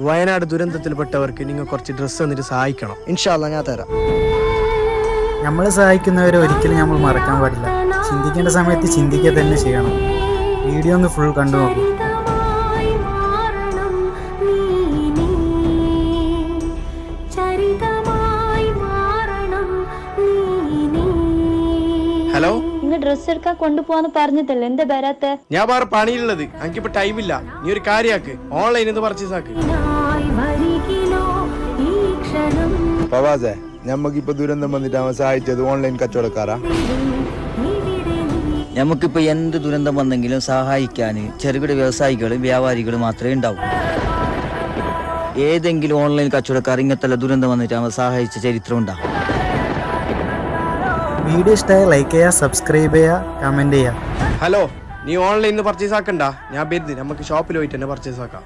വയനാട് ദുരന്തത്തിൽപ്പെട്ടവർക്ക് നിങ്ങൾ കുറച്ച് ഡ്രസ്സ് തന്നിട്ട് സഹായിക്കണം. ഇൻഷാല്ല ഞാൻ തരാം. നമ്മൾ സഹായിക്കുന്നവരെ ഒരിക്കലും നമ്മൾ മറക്കാൻ പാടില്ല. ചിന്തിക്കേണ്ട സമയത്ത് ചിന്തിക്കുക തന്നെ ചെയ്യണം. വീഡിയോ ഒന്ന് ഫുൾ കണ്ടു നോക്കൂ. ഹലോ നിങ്ങൾ ഡ്രസ് എടുക്കാൻ കൊണ്ടുപോവാന്ന് പറഞ്ഞതല്ലേ എന്താ വരാത്തെ? ഞാൻ വേറെ പണിയുള്ളത് എനിക്കിപ്പോ ടൈമില്ല നീ ഒരു കാര്യാക്ക് ഓൺലൈനിൽ നിന്ന് പർച്ചേസ് ആക്ക്. ഞമ്മക്കിപ്പോ ദുരന്തം വന്നിട്ട് അവൻ സഹായിച്ചത് ഓൺലൈൻ കച്ചവടക്കാരാ? ഇവിടെ നീ എന്ത് ദുരന്തം വന്നെങ്കിലും സഹായിക്കാൻ ചെറുകിട വ്യവസായികളും വ്യാപാരികളും മാത്രമേ ഉണ്ടാവൂ. ഏതെങ്കിലും ഓൺലൈൻ കച്ചവടക്കാർ ഇങ്ങനത്തെ ദുരന്തം വന്നിട്ട് അവൻ സഹായിച്ച ചരിത്രം ഉണ്ടാവും. വീഡിയോ ഇഷ്ടമായ ലൈക്ക് ചെയ്യുക സബ്സ്ക്രൈബ് ചെയ്യുക കമന്റ് ചെയ്യുക ഹലോ നീ ഓൺലൈനിൽ നിന്ന് പർച്ചേസ് ആക്കണ്ട. ഞാൻ വരുന്നത് നമുക്ക് ഷോപ്പിൽ പോയിട്ട് തന്നെ പർച്ചേസ് ആക്കാം.